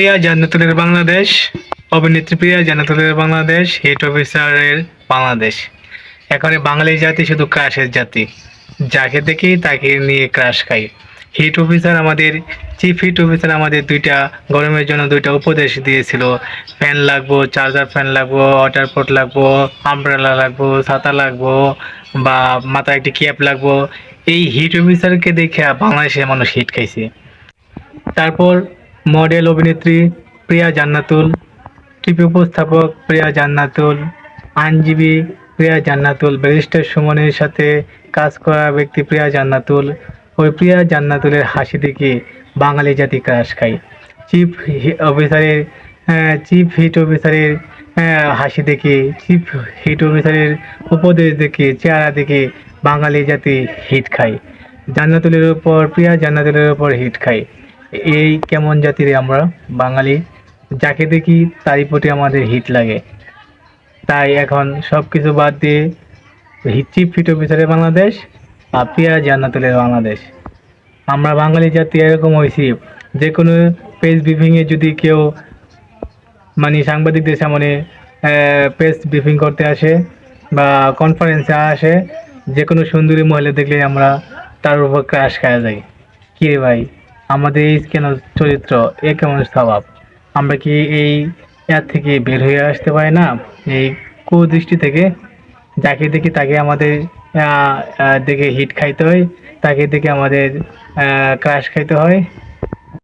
প্রিয়া জান্নাতুলের বাংলাদেশ। অভিনেত্রী প্রিয়া জান্নাতুলের বাংলাদেশ হিট অফিসারের বাংলাদেশ। এখন বাঙালি জাতি, শুধু ক্রাশের জাতি। যাকে দেখি তাকে নিয়ে ক্রাশ খাই। হিট অফিসার আমাদের চিফ হিট অফিসার আমাদের দুইটা, গরমের জন্য দুইটা উপদেশ দিয়েছিল। ফ্যান লাগবো চার্জার ফ্যান লাগবো ওয়াটার পোর্ট লাগবো আমব্রেলা লাগবো, ছাতা লাগবো, বা মাথায় একটি ক্যাপ লাগবো। এই হিট অফিসারকে দেখে বাংলাদেশের মানুষ হিট খাইছে। তারপর মডেল অভিনেত্রী প্রিয়া জান্নাতুল টিভি উপস্থাপক প্রিয়া জান্নাতুল, আইনজীবী প্রিয়া জান্নাতুল, ব্যারিস্টার সুমনের সাথে কাজ করা ব্যক্তি প্রিয়া জান্নাতুল। ওই প্রিয়া জান্নাতুলের হাসি দেখে বাঙালি জাতি ক্রাশ খায়। চিফ অফিসারের চিফ হিট অফিসারের হাসি দেখে, চিফ হিট অফিসারের উপদেশ দেখে, চেহারা দেখে বাঙালি জাতি হিট খায়। জান্নাতুলের উপর, প্রিয়া জান্নাতুলের উপর হিট খায়। এই কেমন জাতির আমরা বাঙালি? যাকে দেখি তারই প্রতি আমাদের হিট লাগে। তাই এখন সব কিছু বাদ দিয়ে চিফ হিট অফিসারের বাংলাদেশ প্রিয়া জান্নাতুলের বাংলাদেশ। আমরা বাঙালি জাতি এরকম হয়েছি যে কোনো পেজ ব্রিফিংয়ে যদি কেউ মানে সাংবাদিকদের সামনে প্রেস ব্রিফিং করতে আসে বা কনফারেন্সে আসে যে কোনো সুন্দরী মহিলা দেখলে আমরা তার উপর ক্রাশ খাওয়া যাই। কি রে ভাই? আমাদের এই কেন চরিত্র এ কেমন স্বভাব? আমরা কি এই এর থেকে বের হয়ে আসতে পারি না? এই কুদৃষ্টি থেকে? যাকে দেখি তাকে আমাদের দেখে হিট খাইতে হয়, তাকে দেখে আমাদের ক্রাশ খাইতে হয়।